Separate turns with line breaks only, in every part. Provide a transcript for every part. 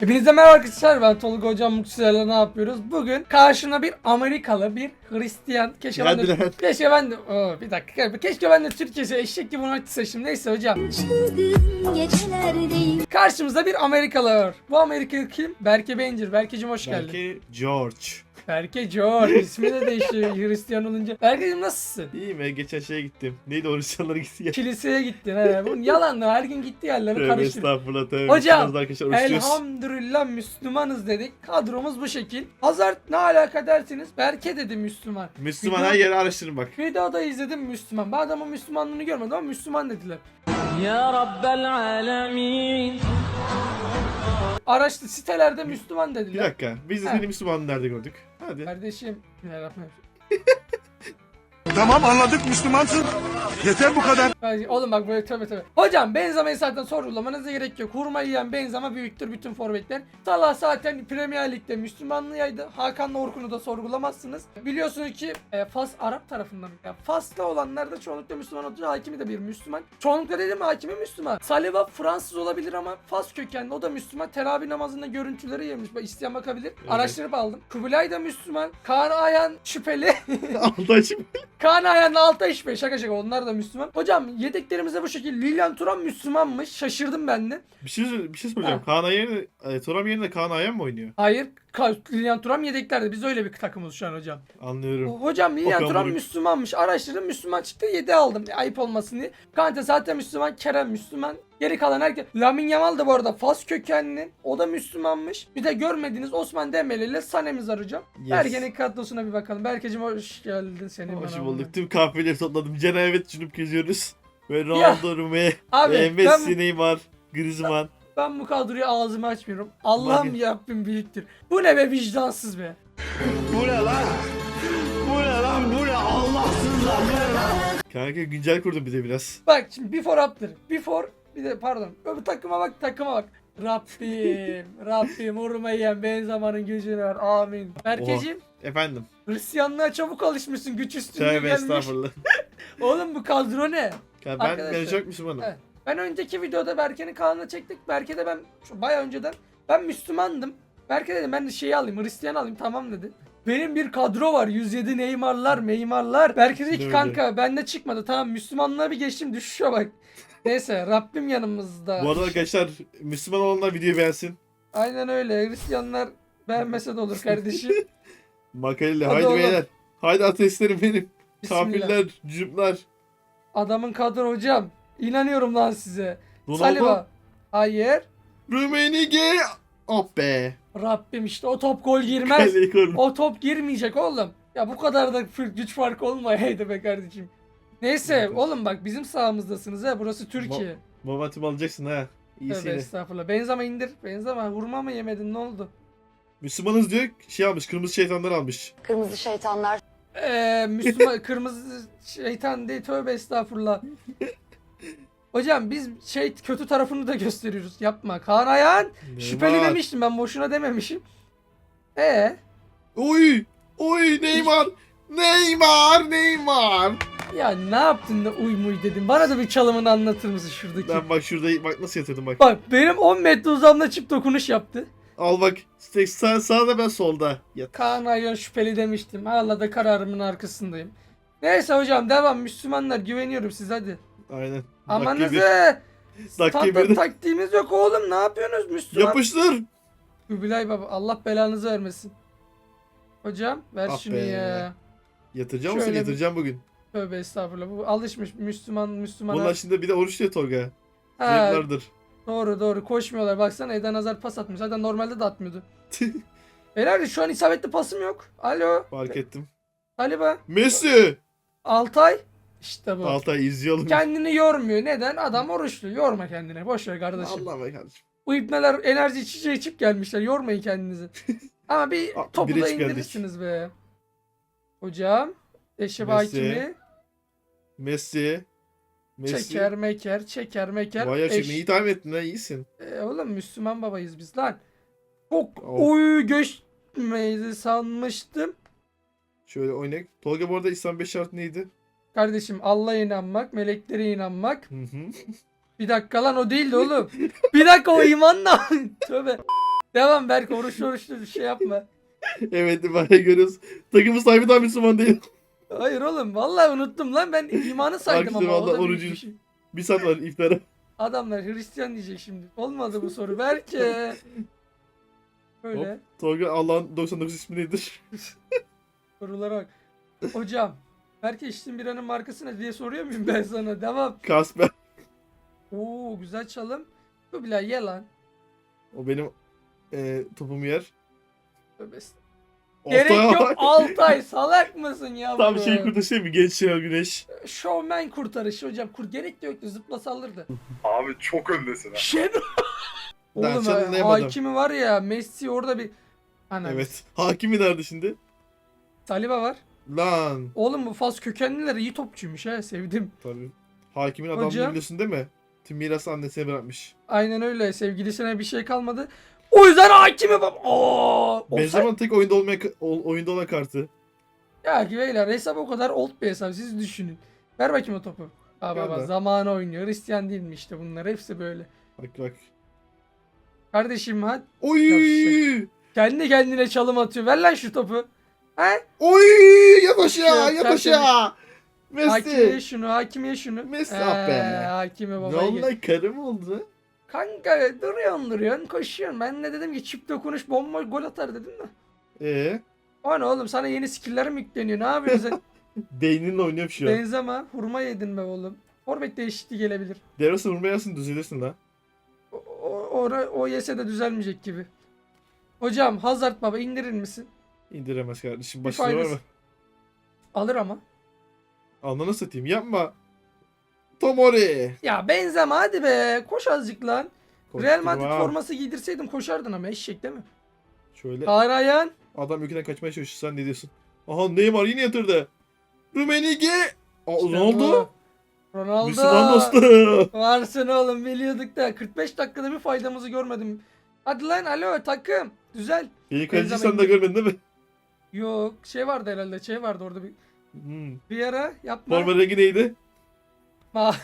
Hepinize merhaba arkadaşlar ben Tolga Hocam Mutsuzlar'la ne yapıyoruz? Bugün karşına bir Amerikalı bir Hristiyan keşke ben de, keşke ben de Oo, bir dakika keşke ben de Türkçesi eşek gibi onu seçtim neyse hocam
Çılgın gecelerdeyim
karşımızda bir Amerikalı var bu Amerikalı kim? Berke Bencir Berkeciğim hoş geldin
Belki George.
Berke George ismi de değişiyor Hristiyan olunca Berkeciğim nasılsın?
İyi mi? Geçen şeye gittim. Neydi o Hristiyanlara gitti ya.
Kiliseye gittin he bunun yalanlı her gün gitti yerlere
Tövbe
karıştı
estağfurullah tövbe.
Hocam,
da arkadaşlar.
Elhamdülillah Müslümanız dedik. Kadromuz bu şekil. Hazar ne alaka dersiniz? Berke dedi Müslüman.
Müslüman.
Müslüman
her yere araştırın bak.
Videoda izledim Müslüman. Ben adamın Müslümanlığını görmedim ama Müslüman dediler.
Ya Rabbel Alemin.
Araçlı sitelerde Müslüman dediler.
Bir dakika. Biz de seni Müslüman nerede gördük? Hadi.
Kardeşim. Bismillahirrahmanirrahim.
Tamam anladık Müslümansın. Yeter bu kadar.
Ay, Oğlum bak böyle tövbe tövbe. Hocam Benzema'yı zaten sorgulamanıza gerek yok. Hurma yiyen Benzema büyüktür bütün forvetler. Salah zaten Premier Lig'de Müslümanlığıydı. Hakan'la Orkun'u da sorgulamazsınız. Biliyorsunuz ki e, Fas Arap tarafından. Ya, Fas'ta olanlar da çoğunlukla Müslüman olduğu hakimi de bir Müslüman. Çoğunlukla dedim hakimi Müslüman. Saliba Fransız olabilir ama Fas kökenli o da Müslüman. Teravih namazında görüntüleri yemiş. Bak, isteyen bakabilir. Araştırıp aldım. Kubilay da Müslüman. Kaan Ayhan şüpheli.
Altaycım.
Kaan Ayhan'la Altay Şüphe şaka şaka onlar da Müslüman. Hocam yedeklerimize bu şekilde Lilian Turan Müslümanmış. Şaşırdım ben de.
Bir şey, bir şey soracağım.
Ha.
Kaan Ayhan, e, Toram yerine Kaan Ayhan mı oynuyor?
Hayır Ka- Lilian Turan yedeklerde. Biz öyle bir takımız şu an hocam.
Anlıyorum.
Hocam Lilian Turan
Buruk.
Müslümanmış. Araştırdım Müslüman çıktı 7 aldım. E, Ayıp olmasın diye. Kante zaten Müslüman. Kerem Müslüman. Geri kalan herkes. Lamin Yamal da bu arada Fas kökenli. O da Müslümanmış. Bir de görmediğiniz Osman Dembele ile Sane'miz hocam.
Yes.
Bergen'in kadrosuna bir bakalım. Berkeciğim hoş geldin senin.
Hoş bulduk. Tüm kahveleri topladım. Cenabet cünüp geziyoruz. Ve Ronaldo, Rume,
ben,
Messi, Neymar, Griezmann.
Ben bu kadroyu ağzımı açmıyorum. Allah'ım
Bakın.
Rabbim büyüktür. Bu ne be vicdansız be.
Kanka güncel kurdum bir de biraz.
Bak şimdi before after. Before bir de pardon. Öbür takıma bak takıma bak. Rabbim, Rabbim vurma yiyen Benzema'nın gücünü ver. Amin. Berkeciğim,
Efendim.
Hristiyanlığa çabuk alışmışsın. Güç üstünlüğü
Tövbe
gelmiş.
estağfurullah. Ya
Oğlum bu
ben,
Arkadaşlar,
ben çok Müslümanım.
evet. Ben önceki videoda Berke'nin kanalına çektik. Berke de ben şu bayağı önceden ben Müslümandım. Berke dedi ben de şeyi alayım Hristiyan alayım tamam dedi. Benim bir kadro var 107 Neymar'lar Neymar'lar. Berke dedi ki
Öyle.
kanka bende çıkmadı tamam Müslümanlığa bir geçtim düşüşe bak. Neyse Rabbim yanımızda.
Bu arada arkadaşlar Müslüman olanlar videoyu beğensin.
Aynen öyle Hristiyanlar beğenmese de olur kardeşim.
Makaleli
Hadi
haydi
oğlum.
beyler. Haydi ateistlerim benim.
Bismillah.
Kafirler, cümpler.
Adamın kadro hocam. İnanıyorum lan size.
Ronaldo.
Saliba. Hayır.
Rumenige. Oh be.
Rabbim işte o top gol girmez.
Kaleyi.
O top girmeyecek oğlum. Ya bu kadar da fır- güç farkı olmayaydı be kardeşim. Neyse
Evet.
oğlum bak bizim sahamızdasınız ha burası Türkiye.
Momentum alacaksın ha.
Tövbe
İyisiyle.
estağfurullah. Benzema indir. Benzema vurma mı yemedin ne oldu?
Müslümanız diyor şey almış. Kırmızı şeytanlar almış.
Kırmızı şeytanlar
Eee Müslüman kırmızı şeytan değil tövbe estağfurullah. Hocam biz şey kötü tarafını da gösteriyoruz. Yapma. Kaan Ayhan şüpheli demiştim ben boşuna dememişim. E
Oy. Oy Neymar. Neymar. Neymar.
ya ne yaptın da uy muy dedim. Bana da bir çalımını anlatır mısın şuradaki?
Ben bak şurada bak nasıl yatırdım bak.
Bak benim 10 metre uzamda çift dokunuş yaptı.
Al bak. Sağ, sağda ben solda. Yat.
Kaan Ayhan şüpheli demiştim. Hala da kararımın arkasındayım. Neyse hocam devam. Müslümanlar güveniyorum siz hadi.
Aynen.
Amanızı.
Dakika
Standart
bir.
taktiğimiz yok oğlum. Ne yapıyorsunuz Müslüman?
Yapıştır.
Kubilay baba Allah belanızı vermesin. Hocam ver
Ah
şunu
be.
ya.
Yatıracağım mısın?
Şöyle bir-
Yatıracağım bugün.
Tövbe estağfurullah. Bu alışmış Müslüman Müslümana.
Bunlar şimdi bir de oruç diyor Tolga.
Ha, doğru doğru koşmuyorlar. Baksana Eden Hazar pas atmış. Zaten normalde de atmıyordu. Helal şu an isabetli pasım yok. Alo.
Fark ettim.
Galiba.
Messi.
Altay. İşte bu.
Altay izliyorum.
Kendini yormuyor. Neden? Adam oruçlu. Yorma kendini. Boş ver kardeşim.
Allah be kardeşim.
Bu ibneler enerji içeceği içip gelmişler. Yormayın kendinizi. Ama bir
Aa,
topu
bire
da indirirsiniz be. Hocam.
Messi.
Hakimi.
Messi. Messi.
Çeker meker. Çeker meker.
Vay
Eş-
iyi tahmin ettin ha iyisin.
E, oğlum Müslüman babayız biz lan. Çok
Of.
oy göçmeydi sanmıştım.
Şöyle oynak. Tolga bu arada İslam 5 şart neydi?
Kardeşim Allah'a inanmak, meleklere inanmak.
Hı hı.
Bir dakika lan o değildi oğlum. bir dakika o imanla. Tövbe. Devam Berk oruç oruçlu bir şey yapma.
Evet bana görüyoruz. Takımın sahibi daha Müslüman değil.
Hayır oğlum vallahi unuttum lan ben imanı saydım ama büyük
orucu-
bir şey.
Bir saat var iftara.
Adamlar Hristiyan diyecek şimdi. Olmadı bu soru Berke. Böyle
Hop. Tolga Allah'ın 99 ismi nedir?
sorulara bak. Hocam Berke içtiğin biranın markası ne diye soruyor muyum ben sana? Devam.
Kasper.
Oo güzel çalım. Bu bile ye lan.
O benim e, topumu yer.
Tövbe. Gerek
Altay-
yok Altay salak mısın ya?
Tam şey kurtaşı mi? Genç Şenol Güneş.
Showman kurtarışı hocam. Kur gerek de yoktu zıpla saldırdı.
Abi çok öndesin ha.
Şen.
Ben
Oğlum
çalınlayamadım.
hakimi var ya Messi orada bir Ana,
Evet. Hakimi nerede şimdi?
Saliba var.
Lan.
Oğlum bu Fas kökenliler iyi topçuymuş ha sevdim.
Tabii. Hakimin adamını
Hocam.
biliyorsun değil mi? Tüm mirası annesine bırakmış.
Aynen öyle sevgilisine bir şey kalmadı. O yüzden hakimi bab. Oo, offside-
Benzema'nın tek oyunda olmayan ol- oyunda olan kartı.
Ya ki beyler hesap o kadar old bir hesap siz düşünün. Ver bakayım o topu. Baba baba
Gönder.
zamanı oynuyor. Hristiyan değil mi işte bunlar hepsi böyle.
Bak bak.
Kardeşim hadi
Oy!
Kendi kendine çalım atıyor. Ver lan şu topu.
Oy! Yat aşağı, yat aşağı.
Hakimiye
Messi.
şunu, hakimiye şunu.
Messi,
Ee,
ah be.
Hakime
Ne
baba.
oldu lan karı mı oldu?
Kanka duruyorsun duruyorsun koşuyorsun. Ben de dedim ki çift dokunuş bomba gol atar dedim de.
Ee,
O ne oğlum sana yeni skill'ler mi yükleniyor? Ne yapıyorsun
beyninle oynuyorum şu an.
Benzema hurma yedin be oğlum. Forvet değişikliği gelebilir.
Devre vurmayasın düzelirsin lan.
O, o, ora- o yese de düzelmeyecek gibi. Hocam Hazard baba indirir misin?
İndiremez kardeşim. Başka var
faydası-
mı?
Alır ama.
Alnına satayım. Yapma. Tomori.
Ya Benzema hadi be. Koş azıcık lan. Real Madrid
Koşturma.
forması giydirseydin koşardın ama eşek değil mi?
Şöyle.
Karayan.
Adam ülkeden kaçmaya çalışıyor. Sen ne diyorsun? Aha Neymar yine yatırdı. Rumenige. Aa, ne oldu?
Ronaldo.
Müslüman dostu.
Varsın oğlum biliyorduk da 45 dakikada bir faydamızı görmedim. Hadi lan alo takım. Güzel.
Beni kaleci
Benzema
sen de görmedin değil mi?
Yok şey vardı herhalde şey vardı orada bir,
Hmm.
bir ara yapma.
Forma rengi neydi?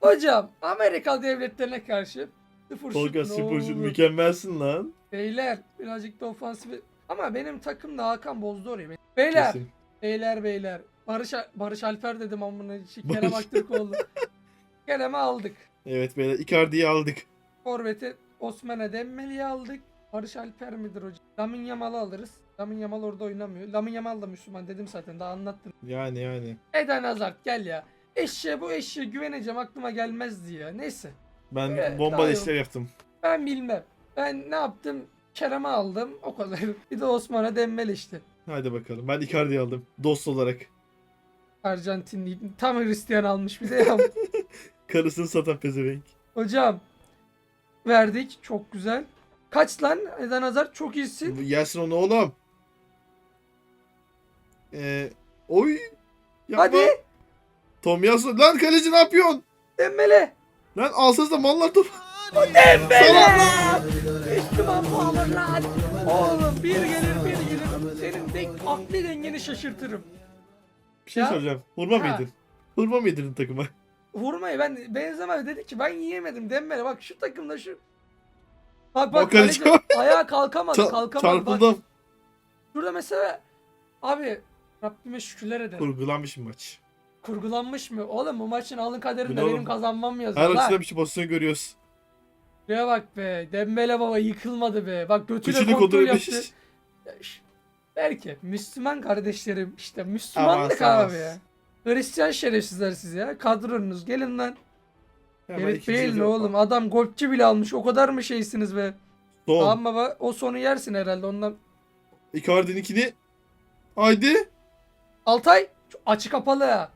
Hocam Amerika devletlerine karşı sıfır
Tolga
şut
Spor şut mükemmelsin lan.
Beyler birazcık da ofansif. Ama benim takım da Hakan bozdu orayı. Beyler,
Kesin.
beyler, beyler. Barış Barış Alper dedim amına şey. Kerem Aktürkoğlu. Kerem'i aldık.
Evet beyler Icardi'yi aldık.
Forvet'i Osman'a Dembele'yi aldık. Barış Alper midir hocam? Lamin Yamal'ı alırız. Lamin Yamal orada oynamıyor. Lamin Yamal da Müslüman dedim zaten daha anlattım.
Yani yani.
Eden Hazard gel ya. Eşeğe bu eşeğe güveneceğim aklıma gelmezdi ya. Neyse.
Ben
Evet,
bomba işler yaptım.
Ben bilmem. Ben ne yaptım? Kerem'i aldım. O kadar. Bir de Osman'a Dembele işte.
Hadi bakalım. Ben Icardi'yi aldım. Dost olarak.
Arjantinli. Tam Hristiyan almış bir de ya.
Karısını satan pezevenk.
Hocam. Verdik. Çok güzel. Kaç lan? Eden Hazard çok iyisin.
Yersin onu oğlum. Ee, oy. Yapma.
Hadi.
Tom Yasu. Lan kaleci ne yapıyorsun?
Dembele.
Lan alsanız da mallar top.
Dembele. Müslüman power lan. Oğlum bir gelir bir gelir. Senin de akli dengeni şaşırtırım.
Bir şey
Ya.
soracağım. Hurma mı yedin? Hurma mı yedirdin takıma?
Vurmayı ben Benzema dedi ki ben yiyemedim Dembele. Bak şu takımda şu. Bak bak
kaleci-
kaleci ayağa kalkamadı
Ça-
kalkamadı. Bak,
çarpıldım.
şurada mesela abi Rabbime şükürler ederim.
Kurgulanmış maç.
Kurgulanmış mı? Oğlum bu maçın alın
Bu
kaderinde benim
oğlum?
kazanmam yazıyor.
Her
lan.
açıdan bir şey pozisyon görüyoruz.
Şuraya bak be. Dembele baba yıkılmadı be. Bak götüyle
Kıçını
kontrol
kontrol
yaptı.
etmiş.
Belki Müslüman kardeşlerim işte Müslümanlık abi ya. Hristiyan şerefsizler siz ya. Kadronunuz gelin lan.
Hemen
değil mi
yazı-
oğlum? Adam golfçü bile almış. O kadar mı şeysiniz be?
Son.
Tamam baba. O sonu yersin herhalde ondan.
Icardi'ninkini. Haydi.
Altay şu açı kapalı.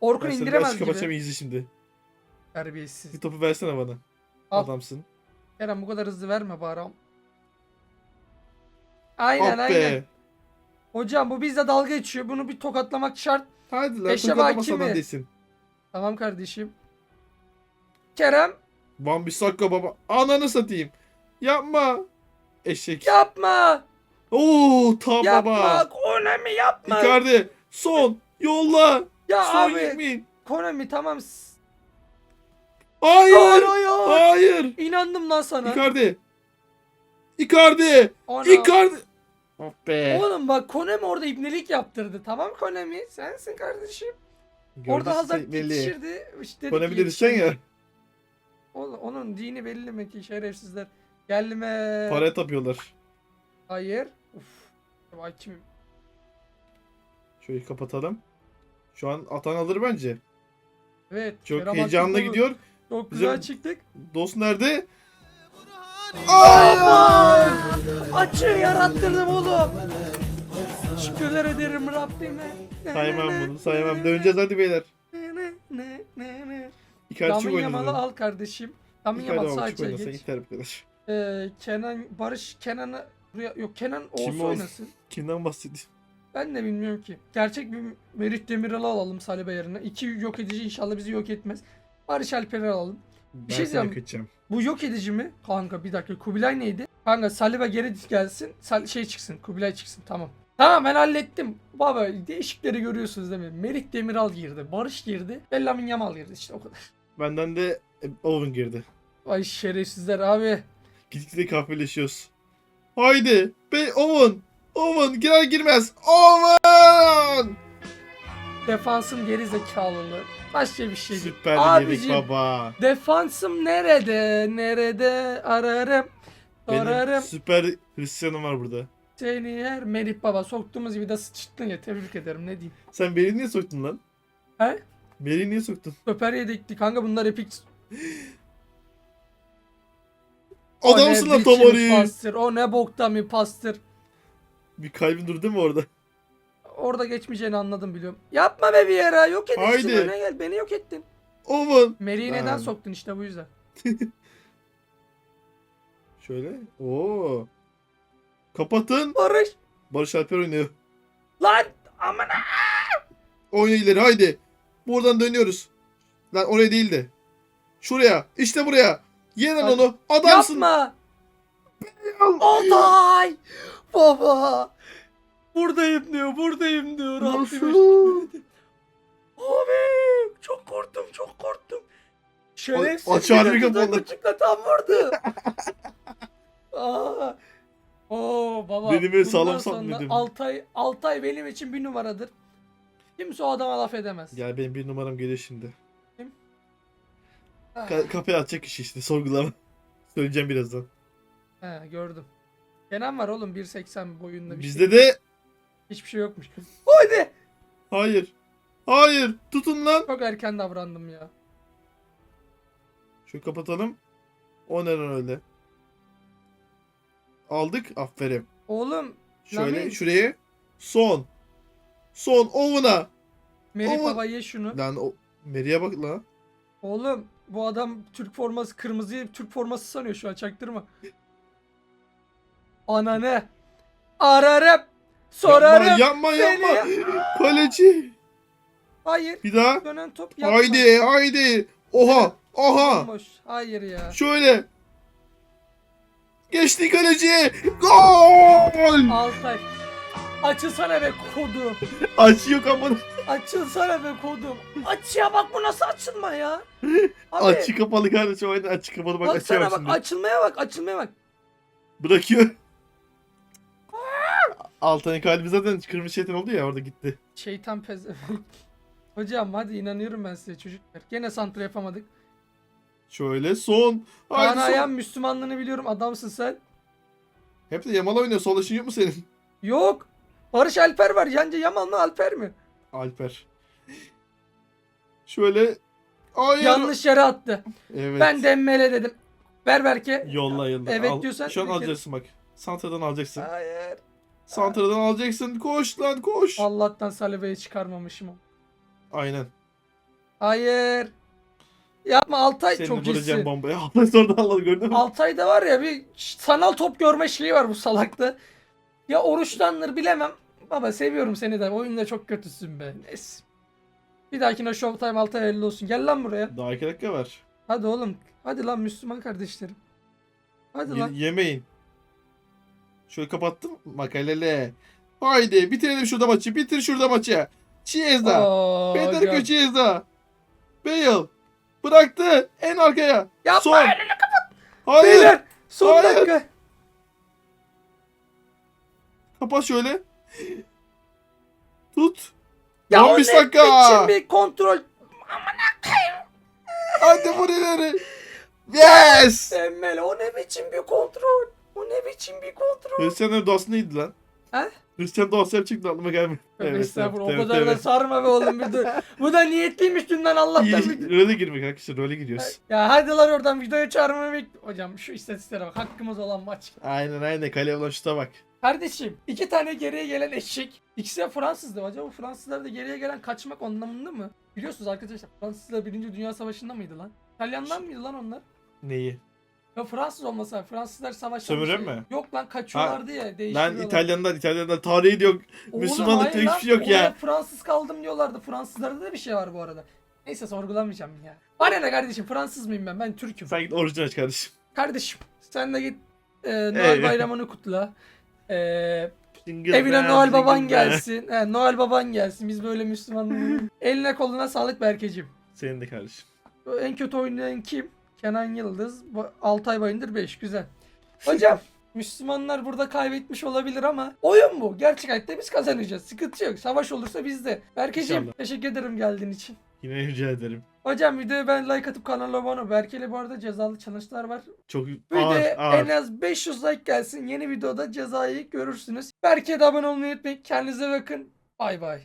Orkun
Ben seni
indiremez
açık kapatacağım
gibi.
izle şimdi.
Terbiyesiz.
Bir topu versene bana.
Al.
Adamsın.
Kerem bu kadar hızlı verme bari. Aynen
Ah
aynen.
be.
Hocam bu bizle dalga geçiyor. Bunu bir tokatlamak şart.
Hadi lan
Eşe
tokatlamasa
baki mi?
adam değilsin.
Tamam kardeşim. Kerem
Van Bissaka baba. Ananı satayım. Yapma. Eşek.
yapma.
Oo tam
Yapma.
baba.
Konami yapma.
Icardi. Son. Yolla.
ya
Son
abi.
yemin.
Konami tamam.
Hayır.
Hayır hayır.
Hayır.
İnandım lan sana.
Icardi. Icardi.
Ona-
Icardi. Oh be.
Oğlum bak Konemi orada ibnelik yaptırdı. Tamam Konemi sensin kardeşim.
Gördün
orada Hazard yetişirdi. İşte
Konemi dedi sen ya.
Onun dini belli mi ki şerefsizler. Gelme.
Para tapıyorlar.
Hayır. Uf. Vay kim?
Şöyle kapatalım. Şu an atan alır bence.
Evet.
Çok
Kerem
heyecanlı
Aktürkoğlu.
gidiyor.
Çok
Bizim-
güzel çıktık.
Dost nerede?
Aman! Açığı yarattırdım oğlum. Şükürler ederim Rabbime.
Saymam bunu saymam. Döneceğiz hadi beyler. Icardi
Damin Yamal'ı al kardeşim.
Icardi
Yamal
ama
sağ içeri geç.
yeter bu kadar.
Ee, Kenan, Barış Kenan'ı buraya yok Kenan
Kim
olsa
o?
oynasın.
Kimden bahsediyorsun?
Ben de bilmiyorum ki. Gerçek bir Merih Demiral'ı alalım Saliba yerine. İki yok edici inşallah bizi yok etmez. Barış Alper'i alalım.
Ben
şey diyeceğim.
yok edeceğim.
Bu yok edici mi? Kanka bir dakika Kubilay neydi? Kanka Saliba geri gelsin. Sal şey çıksın. Kubilay çıksın. Tamam. Tamam ben hallettim. Baba değişikleri görüyorsunuz değil mi? Merih Demiral girdi. Barış girdi. Bellamin Yamal girdi işte o kadar.
Benden de e, Owen girdi.
Vay şerefsizler abi.
Gitgide kahveleşiyoruz. Haydi. Be Owen. Owen girer girmez. Owen.
Defansım geri zekalılığı. Başka bir şey değil.
Süper yedik
Abicim
baba.
defansım nerede? Nerede ararım?
Benim
Sorarım.
süper Hristiyanım var burada.
Seni yer Melih Baba soktuğumuz gibi de sıçtın ya tebrik ederim ne diyeyim.
Sen beni niye soktun lan?
He?
Beni niye soktun?
Öper yedekli kanka bunlar epik.
Adamsın lan Tomori.
O ne boktan bir pastır.
Bir kalbin durdu mu orada?
Orada geçmeyeceğini anladım biliyorum. Yapma be bir yere yok edin
Haydi.
öne gel beni yok ettin.
Owen.
Meri'yi neden
Lan.
soktun işte bu yüzden.
Şöyle. Oo. Kapatın.
Barış.
Barış Alper oynuyor.
Lan aman
Oyna ileri haydi. Buradan dönüyoruz. Lan oraya değil de. Şuraya. İşte buraya. Yenen
Hadi.
onu. Adamsın.
yapma. Altay. Baba. Buradayım diyor buradayım diyor.
Nasıl?
Abi çok korktum çok korktum. Şerefsiz.
aç harbi
bir
kapalı.
uçukla tam vurdu. Aa. Oo baba.
Beni böyle
bundan
sağlam sanmıyordum.
Altay, Altay benim için bir numaradır. Kimse o adama laf edemez.
Gel benim bir numaram geliyor şimdi.
Ah.
Ka- kapıya atacak kişi işte sorgulama. Söyleyeceğim birazdan.
He gördüm. Kenan var oğlum 1.80 boyunda bir
Bizde
şey.
de
Hiçbir şey yokmuş. Haydi.
hayır. Hayır. Tutun lan.
Çok erken davrandım ya.
Şu kapatalım. O neden öyle? Aldık. Aferin.
Oğlum
Şöyle
Lamin.
şuraya. Son. Son Owen'a.
Melih
Ama-
Baba ye şunu.
Lan o Meri'ye bak lan.
Oğlum bu adam Türk forması kırmızıyı Türk forması sanıyor şu an çaktırma. Ananı ararım sorarım.
Yapma
seni.
yapma. Kaleci.
Hayır.
Bir daha.
Dönen top yapma.
Haydi haydi. Oha. Oha.
Bomboş. Hayır ya.
Şöyle. Geçti kaleciye. Gol.
Altay. Açılsana be kodu.
Aç yok ama.
Açılsana be kodum. Aç ya bak bu nasıl açılma ya. Abi,
Açı kapalı kardeşim. Aynen açı kapalı bak
baksana
bak
bak
şimdi.
açılmaya bak açılmaya bak.
Bırakıyor. Altay'ın kalbi zaten kırmızı şeytan oldu ya orada gitti.
Şeytan pezevenk. Hocam hadi inanıyorum ben size çocuklar. Gene santra yapamadık.
Şöyle son.
Kaan
Haydi son.
Ayhan Müslümanlığını biliyorum adamsın sen.
Hep de Yamal oynuyor. Sol işin yok mu senin?
Yok. Barış Alper var. Yence Yamal mı Alper mi?
Alper. Şöyle. Hayır.
Yanlış yere attı.
Evet.
Ben Dembele dedim. Ver Berke.
Yolla yolla.
Evet
Al.
diyorsan
Şu an alacaksın bak. Santra'dan alacaksın.
Hayır.
Santra'dan alacaksın. Koş lan koş.
Allah'tan Saliba'yı çıkarmamışım.
Aynen.
Hayır. Yapma Altay
Senin
çok
vuracağım
iyisin.
bombayı. Altay sonra Allah gördün mü?
Altay'da var ya bir sanal top görme şeyi var bu salakta. Ya oruçtandır bilemem. Baba seviyorum seni de. Oyunda çok kötüsün be. Neyse. Bir dahakine Showtime Altay hayırlı olsun. Gel lan buraya.
Daha iki dakika var.
Hadi oğlum. Hadi lan Müslüman kardeşlerim. Hadi
Ye-
lan.
yemeyin. Şöyle kapattım. Makalele. Haydi bitirelim şurada maçı. Bitir şurada maçı. Chiesa.
Oo,
Peter
hocam.
Chiesa. Bale. Bıraktı. En arkaya.
Yapma
Son.
önünü kapat.
Hayır.
Beyler. Son
Hayır.
dakika.
Kapat şöyle. Tut.
Ya o
15
ne
dakika.
bir kontrol
Hadi vur ileri. Yes.
Emmel o ne biçim bir kontrol? O ne biçim bir kontrol?
Hristiyanların doğası neydi lan?
He?
Hristiyan doğası yapacaktı aklıma gelmiyor.
Evet, Estağfurullah
evet,
o kadar da sarma be oğlum bir de. Bu da niyetliymiş dünden Allah'tan
İyi, Role girmek arkadaşlar role giriyoruz.
Ya hadi lan oradan videoyu çağırmayı bek... Hocam şu istatistiklere bak hakkımız olan maç.
Aynen aynen kale olan şuta bak.
Kardeşim iki tane geriye gelen eşek. İkisi de Fransızdı. Acaba Fransızlar da geriye gelen kaçmak anlamında mı? Biliyorsunuz arkadaşlar Fransızlar 1. Dünya Savaşı'nda mıydı lan? İtalyanlar mıydı lan onlar?
Neyi?
Ya Fransız olmasa Fransızlar savaşta
Sömüren mi?
Yok lan kaçıyorlardı ya
Lan
değiştiriyorlar.
İtalyanlar İtalyanlar tarihi de yok.
Oğlum,
Müslümanlıkta
hayır
hiçbir şey yok ya.
Fransız kaldım diyorlardı. Fransızlarda da bir şey var bu arada. Neyse sorgulamayacağım ya. Bana ne kardeşim Fransız mıyım ben? Ben Türk'üm.
Sen git orijinal aç kardeşim.
Kardeşim sen de git e, Noel
Evet.
bayramını kutla. E,
Jingle
evine
bell,
Noel baban
bell.
gelsin. He, Noel baban gelsin. Biz böyle Müslüman. Eline koluna sağlık Berkeciğim.
Senin de kardeşim.
En kötü oynayan kim? Kenan Yıldız. Altay Bayındır 5. Güzel. Hocam Müslümanlar burada kaybetmiş olabilir ama oyun bu. Gerçek hayatta biz kazanacağız. Sıkıntı yok. Savaş olursa bizde. Berkeciğim
İnşallah.
teşekkür ederim geldiğin için.
Yine rica ederim.
Hocam videoya ben like atıp kanala abone ol. Berke'yle bu arada cezalı challenge'lar var.
Çok
Videoya
ağır ağır.
en az 500 like gelsin. Yeni videoda cezayı görürsünüz. Berke'ye de abone olmayı unutmayın. Kendinize bakın. Bay bay.